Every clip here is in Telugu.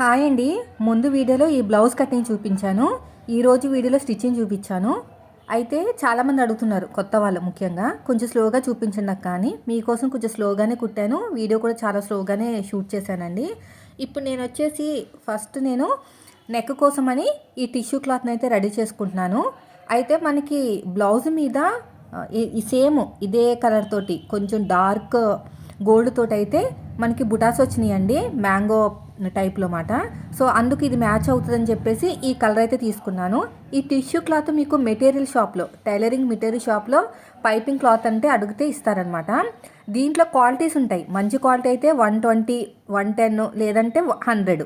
హాయ్ అండి. ముందు వీడియోలో ఈ బ్లౌజ్ కటింగ్ చూపించాను. ఈరోజు వీడియోలో స్టిచ్చింగ్ చూపించాను. అయితే చాలామంది అడుగుతున్నారు కొత్త వాళ్ళు ముఖ్యంగా. కొంచెం స్లోగా చూపించండి కానీ. మీకోసం కొంచెం స్లోగానే కుట్టాను. వీడియో కూడా చాలా స్లోగానే షూట్ చేశానండి. ఇప్పుడు నేను వచ్చేసి ఫస్ట్ నేను నెక్ కోసమని ఈ టిష్యూ క్లాత్ని అయితే రెడీ చేసుకుంటున్నాను. అయితే మనకి బ్లౌజ్ మీద ఈ సేమ్ ఇదే కలర్ తోటి కొంచెం డార్క్ గోల్డ్ తోటి అయితే మనకి బుటాస్ వచ్చినాయండి. మ్యాంగో టైప్లో మాట. సో అందుకు ఇది మ్యాచ్ అవుతుందని చెప్పేసి ఈ కలర్ అయితే తీసుకున్నాను. ఈ టిష్యూ క్లాత్ మీకు మెటీరియల్ షాప్లో టైలరింగ్ మెటీరియల్ షాప్లో పైపింగ్ క్లాత్ అంటే అడిగితే ఇస్తారనమాట దీంట్లో క్వాలిటీస్ ఉంటాయి. మంచి క్వాలిటీ అయితే వన్ ట్వంటీ వన్ టెన్ లేదంటే హండ్రెడ్.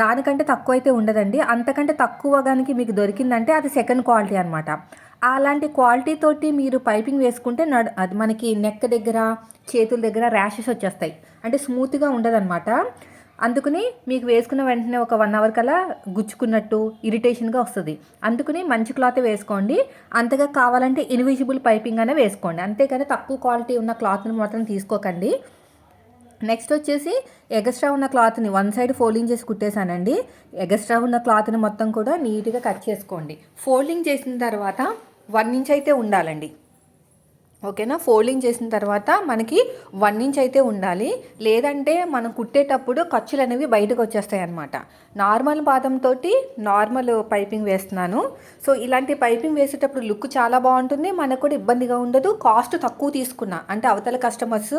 దానికంటే తక్కువ అయితే ఉండదండి. అంతకంటే తక్కువ కనుక మీకు దొరికిందంటే అది సెకండ్ క్వాలిటీ అనమాట అలాంటి క్వాలిటీ తోటి మీరు పైపింగ్ వేసుకుంటే నడు అది మనకి నెక్ దగ్గర చేతుల దగ్గర ర్యాషెస్ వచ్చేస్తాయి. అంటే స్మూత్గా ఉండదన్నమాట. అందుకని మీకు వేసుకున్న వెంటనే ఒక వన్ అవర్ కల్లా గుచ్చుకున్నట్టు ఇరిటేషన్గా వస్తుంది. అందుకని మంచి క్లాత్ వేసుకోండి. అంతగా కావాలంటే ఇన్విజిబుల్ పైపింగ్ అనే వేసుకోండి. అంతేకాని తక్కువ క్వాలిటీ ఉన్న క్లాత్ని మాత్రం తీసుకోకండి. నెక్స్ట్ వచ్చేసి ఎగస్ట్రా ఉన్న క్లాత్ని వన్ సైడ్ ఫోల్డింగ్ చేసి కుట్టేశానండి. ఎగస్ట్రా ఉన్న క్లాత్ని మొత్తం కూడా నీట్గా కట్ చేసుకోండి. ఫోల్డింగ్ చేసిన తర్వాత వన్ ఇంచ్ అయితే ఉండాలండి. ఓకేనా? ఫోల్డింగ్ చేసిన తర్వాత మనకి వన్ ఇంచ్ అయితే ఉండాలి. లేదంటే మనం కుట్టేటప్పుడు ఖర్చులు అనేవి బయటకు వచ్చేస్తాయి అనమాట నార్మల్ పాదంతో నార్మల్ పైపింగ్ వేస్తున్నాను. సో ఇలాంటి పైపింగ్ వేసేటప్పుడు లుక్ చాలా బాగుంటుంది. మనకు కూడా ఇబ్బందిగా ఉండదు. కాస్ట్ తక్కువ తీసుకున్నా అంటే అవతల కస్టమర్స్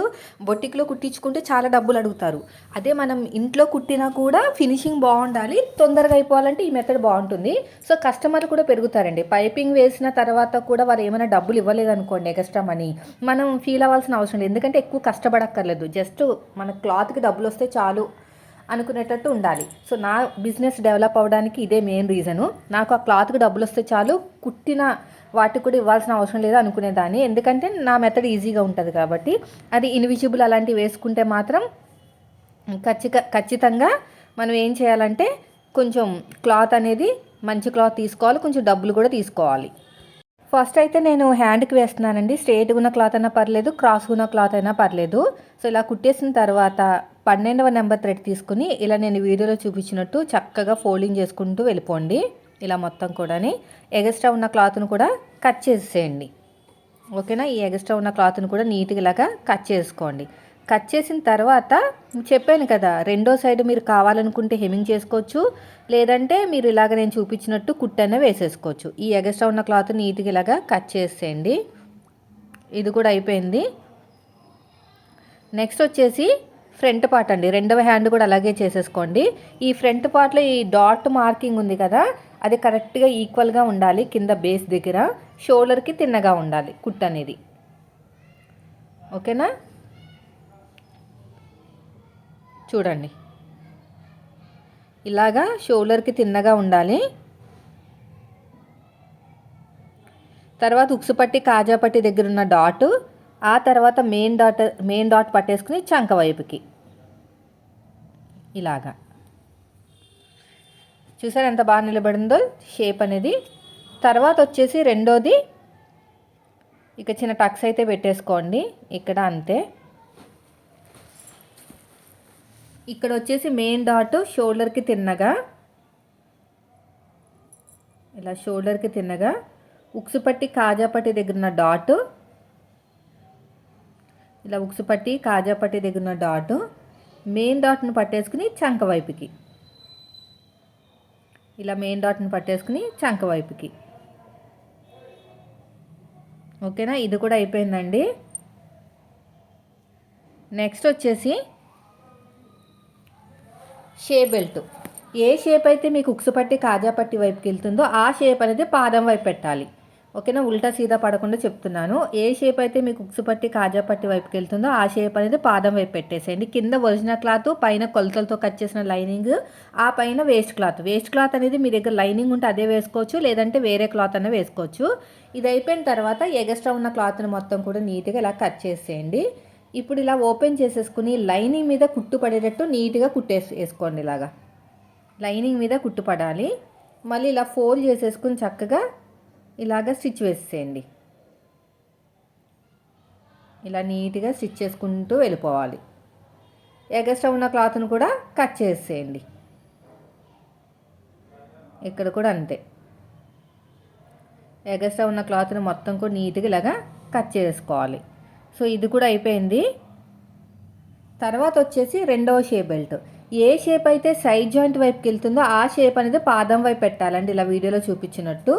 బొట్టిక్లో కుట్టించుకుంటే చాలా డబ్బులు అడుగుతారు. అదే మనం ఇంట్లో కుట్టినా కూడా ఫినిషింగ్ బాగుండాలి. తొందరగా అయిపోవాలంటే ఈ మెథడ్ బాగుంటుంది. సో కస్టమర్ కూడా పెరుగుతారండి. పైపింగ్ వేసిన తర్వాత కూడా వారు ఏమైనా డబ్బులు ఇవ్వలేదు అనుకోండి ఎక్స్ట్రా మనీ మనం ఫీల్ అవ్వాల్సిన అవసరం లేదు. ఎందుకంటే ఎక్కువ కష్టపడక్కర్లేదు. జస్ట్ మన క్లాత్కి డబ్బులు వస్తే చాలు అనుకునేటట్టు ఉండాలి. సో నా బిజినెస్ డెవలప్ అవ్వడానికి ఇదే మెయిన్ రీజను నాకు ఆ క్లాత్కి డబ్బులు వస్తే చాలు కుట్టిన వాటికి కూడా ఇవ్వాల్సిన అవసరం లేదు అనుకునేదాన్ని. ఎందుకంటే నా మెథడ్ ఈజీగా ఉంటుంది కాబట్టి అది ఇన్విజిబుల్ అలాంటివి వేసుకుంటే మాత్రం ఖచ్చిత ఖచ్చితంగా మనం ఏం చేయాలంటే కొంచెం క్లాత్ అనేది మంచి క్లాత్ తీసుకోవాలి కొంచెం డబ్బులు కూడా తీసుకోవాలి. ఫస్ట్ అయితే నేను హ్యాండ్కి వేస్తున్నానండి. స్ట్రేట్గా ఉన్న క్లాత్ అయినా పర్లేదు క్రాస్గా ఉన్న క్లాత్ అయినా పర్లేదు. సో ఇలా కుట్టేసిన తర్వాత పన్నెండవ నెంబర్ థ్రెడ్ తీసుకుని ఇలా నేను వీడియోలో చూపించినట్టు చక్కగా ఫోల్డింగ్ చేసుకుంటూ వెళ్ళిపోండి. ఇలా మొత్తం కూడాని ఎగస్ట్రా ఉన్న క్లాత్ను కూడా కట్ చేసేయండి. ఓకేనా? ఈ ఎగస్ట్రా ఉన్న క్లాత్ని కూడా నీట్గా ఇలాగా కట్ చేసుకోండి. కట్ చేసిన తర్వాత చెప్పాను కదా రెండో సైడ్ మీరు కావాలనుకుంటే హెమింగ్ చేసుకోవచ్చు లేదంటే మీరు ఇలాగ నేను చూపించినట్టు కుట్టనే వేసేసుకోవచ్చు. ఈ ఎగస్ట్రా ఉన్న క్లాత్ నీట్గా ఇలాగా కట్ చేసేయండి. ఇది కూడా అయిపోయింది. నెక్స్ట్ వచ్చేసి ఫ్రంట్ పార్ట్ అండి. రెండవ హ్యాండ్ కూడా అలాగే చేసేసుకోండి. ఈ ఫ్రంట్ పార్ట్లో ఈ డాట్ మార్కింగ్ ఉంది కదా అది కరెక్ట్గా ఈక్వల్గా ఉండాలి కింద బేస్ దగ్గర. షోల్డర్కి తిన్నగా ఉండాలి కుట్ అనేది ఓకేనా? చూడండి. ఇలాగా షోల్డర్కి తిన్నగా ఉండాలి. తర్వాత ఉక్సుపట్టి కాజాపట్టి దగ్గర ఉన్న డాట్ ఆ తర్వాత మెయిన్ డాట్ మెయిన్ డాట్ పట్టేసుకుని చంక వైపుకి. ఇలాగా. చూసారు ఎంత బాగా నిలబడిందో? షేప్ అనేది. తర్వాత వచ్చేసి రెండోది. ఇక చిన్న టక్స్ అయితే పెట్టేసుకోండి. ఇక్కడ అంతే. ఇక్కడ వచ్చేసి మెయిన్ డాట్ షోల్డర్కి తిన్నగా. ఇలా షోల్డర్కి తిన్నగా. ఉక్సుపట్టి కాజాపట్టి దగ్గర ఉన్న డాట్ ఇలా ఉక్సుపట్టి కాజాపట్టి దగ్గర ఉన్న డాట్ మెయిన్ డాట్ను పట్టేసుకుని చంక వైపుకి. ఇలా మెయిన్ డాట్ని పట్టేసుకుని చంక వైపుకి. ఓకేనా? ఇది కూడా అయిపోయిందండి. నెక్స్ట్ వచ్చేసి షేప్ బెల్ట్. ఏ షేప్ అయితే మీకు ఉక్సు పట్టి కాజా పట్టి వైపుకి వెళ్తుందో ఆ షేప్ అనేది పాదం వైపు పెట్టాలి. ఓకేనా? ఉల్టా సీదా పడకుండా చెప్తున్నాను. ఏ షేప్ అయితే మీకు ఉక్సు పట్టి కాజా పట్టి వైపుకి వెళ్తుందో ఆ షేప్ అనేది పాదం వైపు పెట్టేసేయండి. కింద ఒరిజినల్ క్లాత్ పైన కొలతలతో కట్ చేసిన లైనింగ్ ఆ పైన వేస్ట్ క్లాత్. వేస్ట్ క్లాత్ అనేది మీ దగ్గర లైనింగ్ ఉంటే అదే వేసుకోవచ్చు లేదంటే వేరే క్లాత్ అనే వేసుకోవచ్చు. ఇది అయిపోయిన తర్వాత ఎగస్ట్రా ఉన్న క్లాత్ని మొత్తం కూడా నీట్గా ఇలా కట్ చేసేయండి. ఇప్పుడు ఇలా ఓపెన్ చేసేసుకుని లైనింగ్ మీద కుట్టు పడేటట్టు నీట్గా కుట్టేసి వేసుకోండి ఇలాగా. లైనింగ్ మీద కుట్టు పడాలి. మళ్ళీ ఇలా ఫోల్డ్ చేసేసుకుని చక్కగా ఇలాగ స్టిచ్ వేసేయండి. ఇలా నీట్గా స్టిచ్ చేసుకుంటూ వెళ్ళిపోవాలి. ఎగస్ట్రా ఉన్న క్లాత్ను కూడా కట్ చేసేయండి. ఇక్కడ కూడా అంతే. ఎగస్ట్రా ఉన్న క్లాత్ని మొత్తం కూడా నీట్గా ఇలాగా కట్ చేసుకోవాలి. సో ఇది కూడా అయిపోయింది. తర్వాత వచ్చేసి రెండవ షేప్ బెల్ట్. ఏ షేప్ అయితే సైడ్ జాయింట్ వైపుకి వెళ్తుందో ఆ షేప్ అనేది పాదం వైపు పెట్టాలండి. ఇలా వీడియోలో చూపించినట్టు.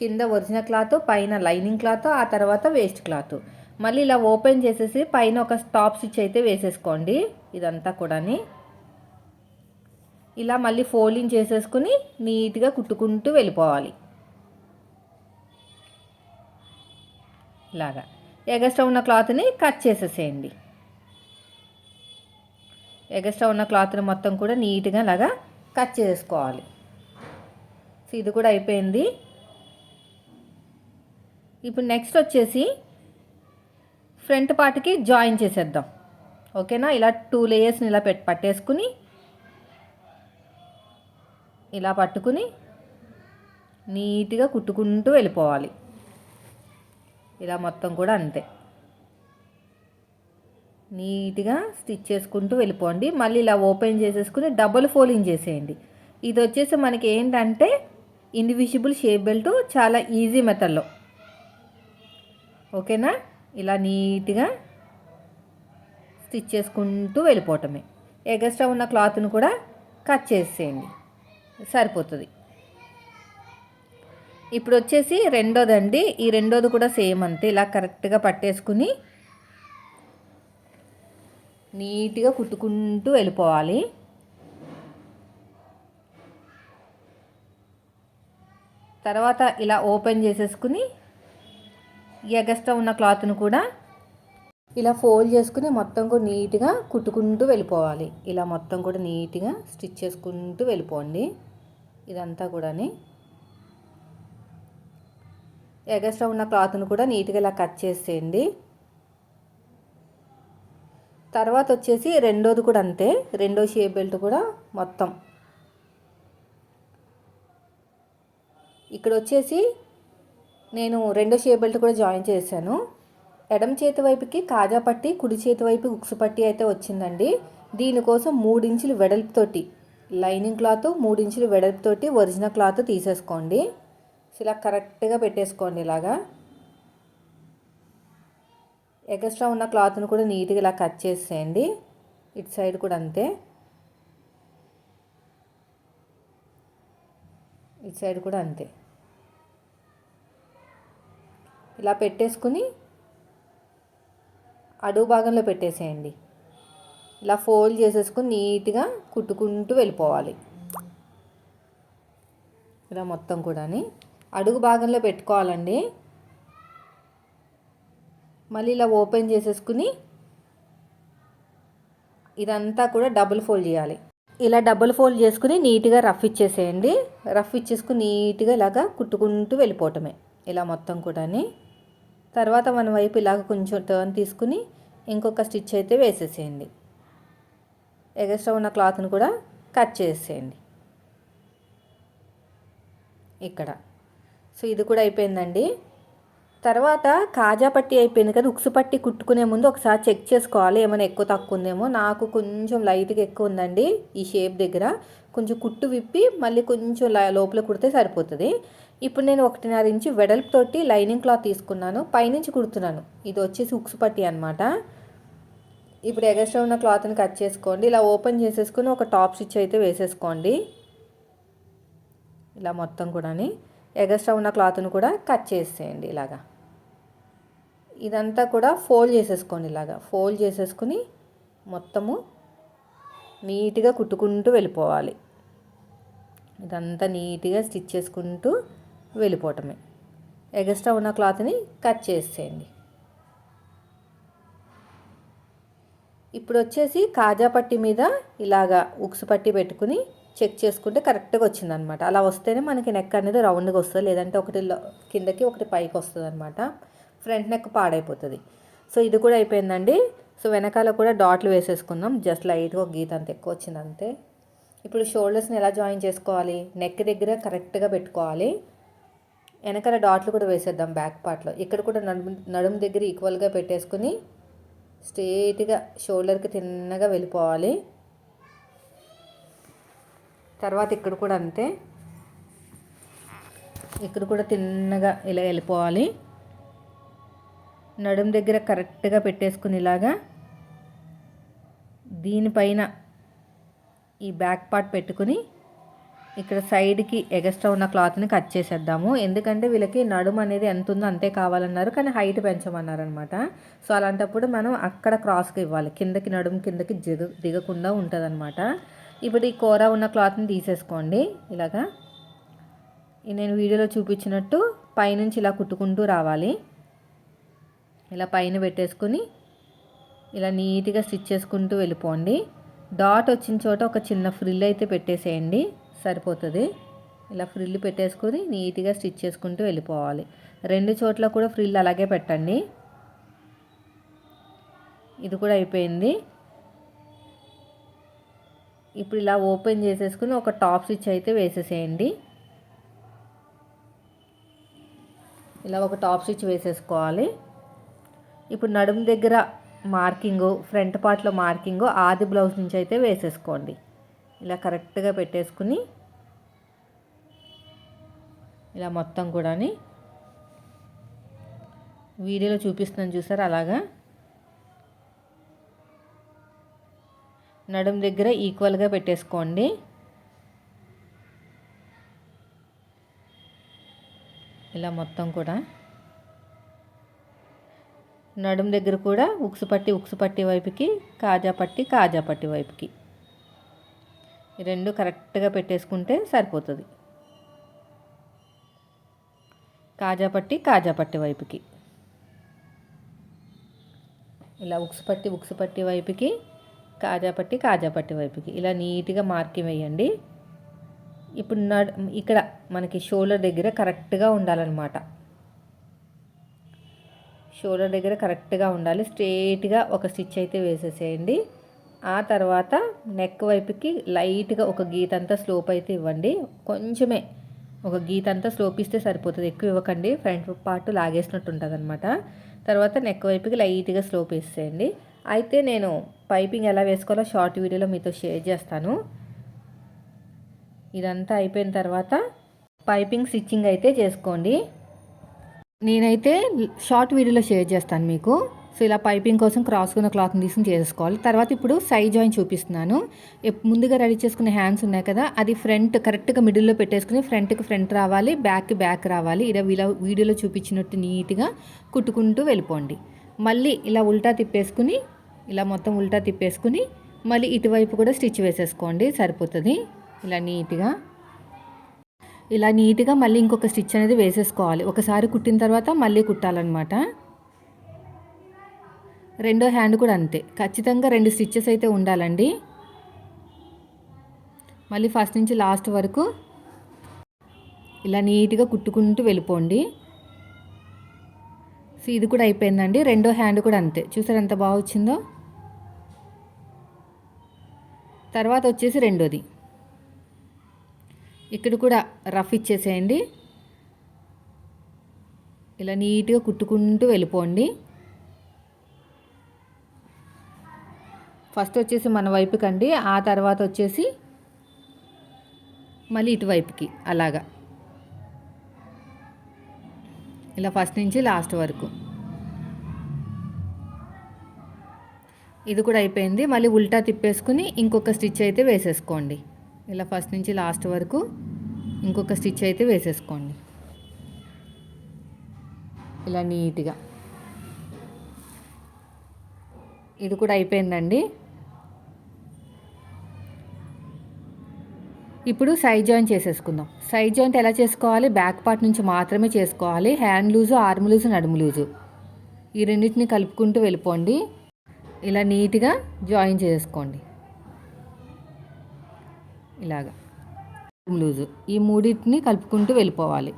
కింద ఒరిజినల్ క్లాత్ పైన లైనింగ్ క్లాత్ ఆ తర్వాత వేస్ట్ క్లాత్. మళ్ళీ ఇలా ఓపెన్ చేసేసి పైన ఒక టాప్ స్టిచ్ అయితే వేసేసుకోండి. ఇదంతా కూడాని. ఇలా మళ్ళీ ఫోల్డింగ్ చేసేసుకుని నీట్గా కుట్టుకుంటూ వెళ్ళిపోవాలి. ఇలాగా. ఎగస్ట్రా ఉన్న క్లాత్ని కట్ చేసేసేయండి. ఎగస్ట్రా ఉన్న క్లాత్ని మొత్తం కూడా నీట్గా లాగా కట్ చేసుకోవాలి. సో ఇది కూడా అయిపోయింది. ఇప్పుడు నెక్స్ట్ వచ్చేసి ఫ్రంట్ పార్ట్కి జాయిన్ చేసేద్దాం. ఓకేనా? ఇలా టూ లేయర్స్ని ఇలా పెట్ పట్టేసుకుని ఇలా పట్టుకుని నీట్గా కుట్టుకుంటూ వెళ్ళిపోవాలి. ఇలా మొత్తం కూడా అంతే. నీట్గా స్టిచ్ చేసుకుంటూ వెళ్ళిపోండి. మళ్ళీ ఇలా ఓపెన్ చేసేసుకుని డబుల్ ఫోల్డింగ్ చేసేయండి. ఇది వచ్చేసి మనకి ఏంటంటే ఇండివిజిబుల్ షేప్ బెల్ట్ చాలా ఈజీ మెథడ్లో. ఓకేనా? ఇలా నీట్గా స్టిచ్ చేసుకుంటూ వెళ్ళిపోవటమే. ఎగస్ట్రా ఉన్న క్లాత్ను కూడా కట్ చేసేయండి. సరిపోతుంది. ఇప్పుడు వచ్చేసి రెండోదండి. ఈ రెండోది కూడా సేమ్ అంతే. ఇలా కరెక్ట్గా పట్టేసుకుని నీట్గా కుట్టుకుంటూ వెళ్ళిపోవాలి. తర్వాత ఇలా ఓపెన్ చేసేసుకుని ఎగస్ట్రా ఉన్న క్లాత్ను కూడా ఇలా ఫోల్డ్ చేసుకుని మొత్తం కూడా నీట్గా కుట్టుకుంటూ వెళ్ళిపోవాలి. ఇలా మొత్తం కూడా నీట్గా స్టిచ్ చేసుకుంటూ వెళ్ళిపోండి. ఇదంతా కూడాని. ఎగస్ట్రా ఉన్న క్లాత్ను కూడా నీట్గా ఇలా కట్ చేసేయండి. తర్వాత వచ్చేసి రెండోది కూడా అంతే. రెండో షేప్ బెల్ట్ కూడా మొత్తం. ఇక్కడ వచ్చేసి నేను రెండో షేప్ బెల్ట్ కూడా జాయిన్ చేశాను. ఎడమ చేతి వైపుకి కాజా పట్టి కుడి చేతి వైపు ఉక్సు పట్టి అయితే వచ్చిందండి. దీనికోసం మూడించులు వెడల్పుతోటి లైనింగ్ క్లాత్ మూడించులు వెడల్పుతోటి ఒరిజినల్ క్లాత్ తీసేసుకోండి. ఇలా కరెక్ట్గా పెట్టేసుకోండి ఇలాగా. ఎక్స్ట్రా ఉన్న క్లాత్ను కూడా నీట్గా ఇలా కట్ చేసేయండి. ఇటు సైడ్ కూడా అంతే. ఇటు సైడ్ కూడా అంతే. ఇలా పెట్టేసుకుని అడుగు భాగంలో పెట్టేసేయండి. ఇలా ఫోల్డ్ చేసేసుకుని నీట్గా కుట్టుకుంటూ వెళ్ళిపోవాలి. ఇలా మొత్తం కూడాని. అడుగు భాగంలో పెట్టుకోవాలండి. మళ్ళీ ఇలా ఓపెన్ చేసేసుకుని ఇదంతా కూడా డబుల్ ఫోల్డ్ చేయాలి. ఇలా డబుల్ ఫోల్డ్ చేసుకుని నీట్గా రఫ్ ఇచ్చేసేయండి. రఫ్ ఇచ్చేసుకుని నీట్గా ఇలాగా కుట్టుకుంటూ వెళ్ళిపోవటమే ఇలా మొత్తం కూడాని. తర్వాత మన వైపు ఇలాగ కొంచెం టర్న్ తీసుకుని ఇంకొక స్టిచ్ అయితే వేసేసేయండి. ఎగస్ట్రా ఉన్న క్లాత్ని కూడా కట్ చేసేయండి. ఇక్కడ. సో ఇది కూడా అయిపోయిందండి. తర్వాత కాజా పట్టి అయిపోయింది కదా ఉక్సు పట్టి కుట్టుకునే ముందు ఒకసారి చెక్ చేసుకోవాలి ఏమైనా ఎక్కువ తక్కువ ఉందేమో. నాకు కొంచెం లైట్గా ఎక్కువ ఉందండి ఈ షేప్ దగ్గర. కొంచెం కుట్టు విప్పి మళ్ళీ కొంచెం లోపల కుడితే సరిపోతుంది. ఇప్పుడు నేను ఒకటిన్నర ఇంచు వెడల్పుతోటి లైనింగ్ క్లాత్ తీసుకున్నాను పైనుంచి కుడుతున్నాను. ఇది వచ్చేసి ఉక్సు పట్టి అనమాట ఇప్పుడు ఎగస్ట్రా ఉన్న క్లాత్ని కట్ చేసుకోండి. ఇలా ఓపెన్ చేసేసుకుని ఒక టాప్ స్టిచ్ అయితే వేసేసుకోండి. ఇలా మొత్తం కూడాని. ఎగస్ట్రా ఉన్న క్లాత్ను కూడా కట్ చేసేయండి ఇలాగా. ఇదంతా కూడా ఫోల్డ్ చేసేసుకోండి ఇలాగా. ఫోల్డ్ చేసేసుకుని మొత్తము నీట్గా కుట్టుకుంటూ వెళ్ళిపోవాలి. ఇదంతా నీట్గా స్టిచ్ చేసుకుంటూ వెళ్ళిపోవటమే. ఎగస్ట్రా ఉన్న క్లాత్ని కట్ చేసేయండి. ఇప్పుడు వచ్చేసి కాజా పట్టి మీద ఇలాగా ఉక్సు పట్టి పెట్టుకుని చెక్ చేసుకుంటే కరెక్ట్గా వచ్చిందనమాట. అలా వస్తేనే మనకి నెక్ అనేది రౌండ్గా వస్తుంది. లేదంటే ఒకటి కిందకి ఒకటి పైకి వస్తుంది అనమాట ఫ్రంట్ నెక్ పాడైపోతుంది. సో ఇది కూడా అయిపోయిందండి. సో వెనకాల కూడా డాట్లు వేసేసుకుందాం. జస్ట్ లైట్గా ఒక గీత అంత ఎక్కువ వచ్చింది అంతే. ఇప్పుడు షోల్డర్స్ని ఎలా జాయిన్ చేసుకోవాలి? నెక్ దగ్గర కరెక్ట్గా పెట్టుకోవాలి. వెనకాల డాట్లు కూడా వేసేద్దాం బ్యాక్ పార్ట్లో. ఇక్కడ కూడా నడుము నడుము దగ్గర ఈక్వల్గా పెట్టేసుకుని స్ట్రేట్గా షోల్డర్కి తిన్నగా వెళ్ళిపోవాలి. తర్వాత ఇక్కడ కూడా అంతే. ఇక్కడ కూడా తిన్నగా ఇలా వెళ్ళిపోవాలి. నడుం దగ్గర కరెక్ట్గా పెట్టేసుకుని ఇలాగా దీనిపైన ఈ బ్యాక్ పార్ట్ పెట్టుకుని ఇక్కడ సైడ్కి ఎగస్ట్రా ఉన్న క్లాత్ని కట్ చేసేద్దాము. ఎందుకంటే వీళ్ళకి నడుము అనేది ఎంత ఉందో అంతే కావాలన్నారు కానీ హైట్ పెంచమన్నారు అనమాట సో అలాంటప్పుడు మనం అక్కడ క్రాస్కి ఇవ్వాలి. కిందకి నడుము కిందకి దిగ దిగకుండా ఉంటుంది అనమాట ఇప్పుడు ఈ కూర ఉన్న క్లాత్ని తీసేసుకోండి ఇలాగా. నేను వీడియోలో చూపించినట్టు పైనుంచి ఇలా కుట్టుకుంటూ రావాలి. ఇలా పైన పెట్టేసుకుని ఇలా నీట్గా స్టిచ్ చేసుకుంటూ వెళ్ళిపోండి. డాట్ వచ్చిన చోట ఒక చిన్న ఫ్రిల్ అయితే పెట్టేసేయండి సరిపోతుంది. ఇలా ఫ్రిల్ పెట్టేసుకొని నీట్గా స్టిచ్ చేసుకుంటూ వెళ్ళిపోవాలి. రెండు చోట్ల కూడా ఫ్రిల్ అలాగే పెట్టండి. ఇది కూడా అయిపోయింది. ఇప్పుడు ఇలా ఓపెన్ చేసేసుకుని ఒక టాప్ స్టిచ్ అయితే వేసేసేయండి. ఇలా ఒక టాప్ స్టిచ్ వేసేసుకోవాలి. ఇప్పుడు నడుము దగ్గర మార్కింగు ఫ్రంట్ పార్ట్లో మార్కింగు ఆది బ్లౌజ్ నుంచి అయితే వేసేసుకోండి. ఇలా కరెక్ట్గా పెట్టేసుకుని ఇలా మొత్తం కూడాని వీడియోలో చూపిస్తున్నాను చూసారు అలాగా? నడుం దగ్గర ఈక్వల్గా పెట్టేసుకోండి. ఇలా మొత్తం కూడా. నడుం దగ్గర కూడా ఉక్సు పట్టి ఉక్సు పట్టి వైపుకి కాజా పట్టి కాజా పట్టి వైపుకి. ఈ రెండు కరెక్ట్గా పెట్టేసుకుంటే సరిపోతుంది. కాజా పట్టి కాజా పట్టి వైపుకి. ఇలా ఉక్సు పట్టి ఉక్సు పట్టి వైపుకి కాజాపట్టి కాజాపట్టి కాజా పట్టి వైపుకి. ఇలా నీట్గా మార్కింగ్ వేయండి. ఇప్పుడు నడ్ ఇక్కడ మనకి షోల్డర్ దగ్గర కరెక్ట్గా ఉండాలన్నమాట. షోల్డర్ దగ్గర కరెక్ట్గా ఉండాలి. స్ట్రేట్గా ఒక స్టిచ్ అయితే వేసేసేయండి. ఆ తర్వాత నెక్ వైపుకి లైట్గా ఒక గీత అంతా స్లోప్ అయితే ఇవ్వండి. కొంచెమే ఒక గీత అంతా స్లోప్ ఇస్తే సరిపోతుంది. ఎక్కువ ఇవ్వకండి. ఫ్రంట్ పార్ట్ లాగేసినట్టు ఉంటుంది అనమాట తర్వాత నెక్ వైపుకి లైట్గా స్లోప్ వేసేయండి అయితే నేను పైపింగ్ ఎలా వేసుకోవాలో షార్ట్ వీడియోలో మీతో షేర్ చేస్తాను. ఇదంతా అయిపోయిన తర్వాత పైపింగ్ స్టిచ్చింగ్ అయితే చేసుకోండి. నేనైతే షార్ట్ వీడియోలో షేర్ చేస్తాను మీకు. సో ఇలా పైపింగ్ కోసం క్రాస్కున్న క్లాత్ని తీసుకుని చేసుకోవాలి. తర్వాత ఇప్పుడు సైడ్ జాయిన్ చూపిస్తున్నాను. ముందుగా రెడీ చేసుకునే హ్యాండ్స్ ఉన్నాయి కదా అది ఫ్రంట్ కరెక్ట్గా మిడిల్లో పెట్టేసుకుని ఫ్రంట్కి ఫ్రంట్ రావాలి బ్యాక్కి బ్యాక్ రావాలి. ఇలా ఇలా వీడియోలో చూపించినట్టు నీట్గా కుట్టుకుంటూ వెళ్ళిపోండి. మళ్ళీ ఇలా ఉల్టా తిప్పేసుకుని ఇలా మొత్తం ఉల్టా తిప్పేసుకుని మళ్ళీ ఇటువైపు కూడా స్టిచ్ వేసేసుకోండి సరిపోతుంది. ఇలా నీట్గా. ఇలా నీట్గా మళ్ళీ ఇంకొక స్టిచ్ అనేది వేసేసుకోవాలి. ఒకసారి కుట్టిన తర్వాత మళ్ళీ కుట్టాలన్నమాట. రెండో హ్యాండ్ కూడా అంతే. ఖచ్చితంగా రెండు స్టిచ్చెస్ అయితే ఉండాలండి. మళ్ళీ ఫస్ట్ నుంచి లాస్ట్ వరకు ఇలా నీట్గా కుట్టుకుంటూ వెళ్ళిపోండి. సో ఇది కూడా అయిపోయిందండి. రెండో హ్యాండ్ కూడా అంతే. చూసారు ఎంత బాగా వచ్చిందో? తర్వాత వచ్చేసి రెండోది. ఇక్కడ కూడా రఫ్ ఇచ్చేసేయండి. ఇలా నీట్గా కుట్టుకుంటూ వెళ్ళిపోండి. ఫస్ట్ వచ్చేసి మన వైపుకి అండి. ఆ తర్వాత వచ్చేసి మళ్ళీ ఇటువైపుకి అలాగా. ఇలా ఫస్ట్ నుంచి లాస్ట్ వరకు. ఇది కూడా అయిపోయింది. మళ్ళీ ఉల్టా తిప్పేసుకుని ఇంకొక స్టిచ్ అయితే వేసేసుకోండి. ఇలా ఫస్ట్ నుంచి లాస్ట్ వరకు ఇంకొక స్టిచ్ అయితే వేసేసుకోండి. ఇలా నీట్గా. ఇది కూడా అయిపోయిందండి. ఇప్పుడు సైడ్ జాయింట్ చేసేసుకుందాం. సైడ్ జాయింట్ ఎలా చేసుకోవాలి? బ్యాక్ పార్ట్ నుంచి మాత్రమే చేసుకోవాలి. హ్యాండ్ లూజు ఆర్మ్ లూజు నడుము లూజు. ఈ రెండింటిని కలుపుకుంటూ వెళ్ళిపోండి. ఇలా నీట్గా జాయిన్ చేసుకోండి. ఇలాగా. లూజు. ఈ మూడింటిని కలుపుకుంటూ వెళ్ళిపోవాలి.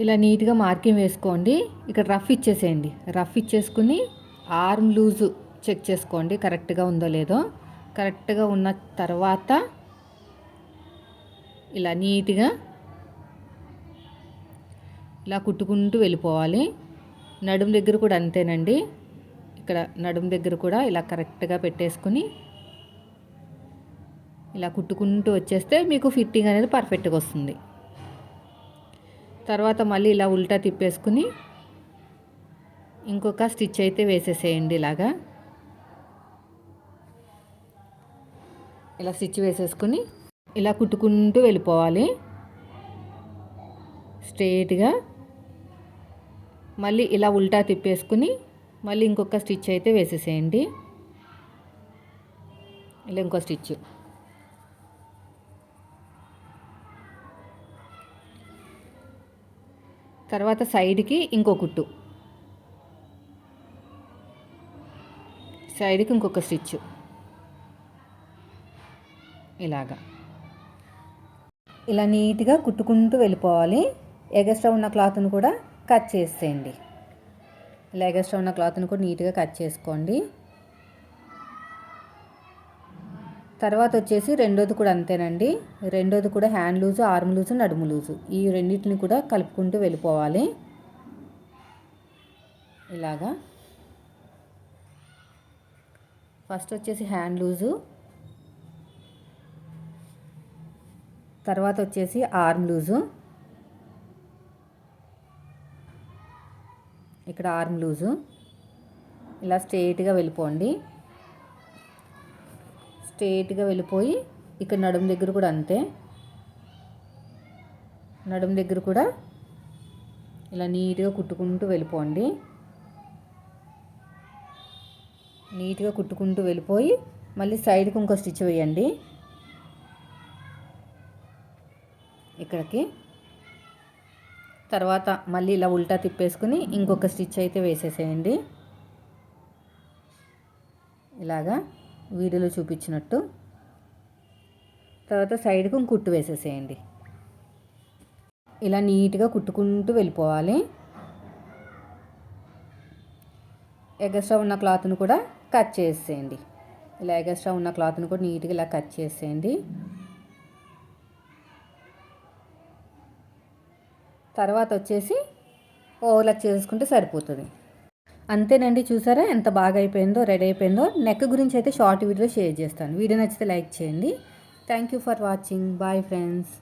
ఇలా నీట్గా మార్కింగ్ వేసుకోండి. ఇక్కడ రఫ్ ఇచ్చేసేయండి. రఫ్ ఇచ్చేసుకుని ఆర్మ్ లూజు చెక్ చేసుకోండి. కరెక్ట్గా ఉందో లేదో. కరెక్ట్గా ఉన్న తర్వాత ఇలా నీట్గా ఇలా కుట్టుకుంటూ వెళ్ళిపోవాలి. నడుము దగ్గర కూడా అంతేనండి. ఇక్కడ నడుము దగ్గర కూడా ఇలా కరెక్ట్గా పెట్టేసుకుని ఇలా కుట్టుకుంటూ వచ్చేస్తే మీకు ఫిట్టింగ్ అనేది పర్ఫెక్ట్గా వస్తుంది. తర్వాత మళ్ళీ ఇలా ఉల్టా తిప్పేసుకుని ఇంకొక స్టిచ్ అయితే వేసేసేయండి ఇలాగా. ఇలా స్టిచ్ వేసేసుకుని ఇలా కుట్టుకుంటూ వెళ్ళిపోవాలి. స్ట్రేట్గా. మళ్ళీ ఇలా ఉల్టా తిప్పేసుకుని మళ్ళీ ఇంకొక స్టిచ్ అయితే వేసేసేయండి. ఇలా ఇంకో స్టిచ్. తర్వాత సైడ్కి ఇంకో కుట్టు. సైడ్కి ఇంకొక స్టిచ్. ఇలాగా. ఇలా నీట్గా కుట్టుకుంటూ వెళ్ళిపోవాలి. ఎగస్ట్రా ఉన్న క్లాత్ను కూడా కట్ చేసేయండి. లెగ్ ఎక్స్ట్రా ఉన్న క్లాత్ని కూడా నీట్గా కట్ చేసుకోండి. తర్వాత వచ్చేసి రెండోది కూడా అంతేనండి. రెండోది కూడా హ్యాండ్ లూజు ఆర్మ్ లూజు నడుము లూజు ఈ రెండింటిని కూడా కలుపుకుంటూ వెళ్ళిపోవాలి. ఇలాగా. ఫస్ట్ వచ్చేసి హ్యాండ్ లూజు తర్వాత వచ్చేసి ఆర్మ్ లూజు ఇక్కడ ఆర్మ్ లూజు. ఇలా స్ట్రేట్గా వెళ్ళిపోండి. స్ట్రేట్గా వెళ్ళిపోయి ఇక్కడ నడుము దగ్గర కూడా అంతే. నడుము దగ్గర కూడా ఇలా నీట్గా కుట్టుకుంటూ వెళ్ళిపోండి. నీట్గా కుట్టుకుంటూ వెళ్ళిపోయి మళ్ళీ సైడ్కి ఇంకో స్టిచ్ వేయండి. ఇక్కడికి. తర్వాత మళ్ళీ ఇలా ఉల్టా తిప్పేసుకుని ఇంకొక స్టిచ్ అయితే వేసేసేయండి. ఇలాగా వీడియోలో చూపించినట్టు. తర్వాత సైడ్కి కుట్టు వేసేసేయండి. ఇలా నీట్గా కుట్టుకుంటూ వెళ్ళిపోవాలి. ఎగస్ట్రా ఉన్న క్లాత్ను కూడా కట్ చేసేయండి. ఇలా ఎగస్ట్రా ఉన్న క్లాత్ను కూడా నీట్గా ఇలా కట్ చేసేయండి. తర్వాత వచ్చేసి ఓవర్లాక్ చేసుకుంటే సరిపోతుంది. అంతేనండి చూసారా? ఎంత బాగా అయిపోయిందో రెడీ అయిపోయిందో నెక్ గురించి అయితే షార్ట్ వీడియో షేర్ చేస్తాను. వీడియో నచ్చితే లైక్ చేయండి. Thank you for watching. Bye friends.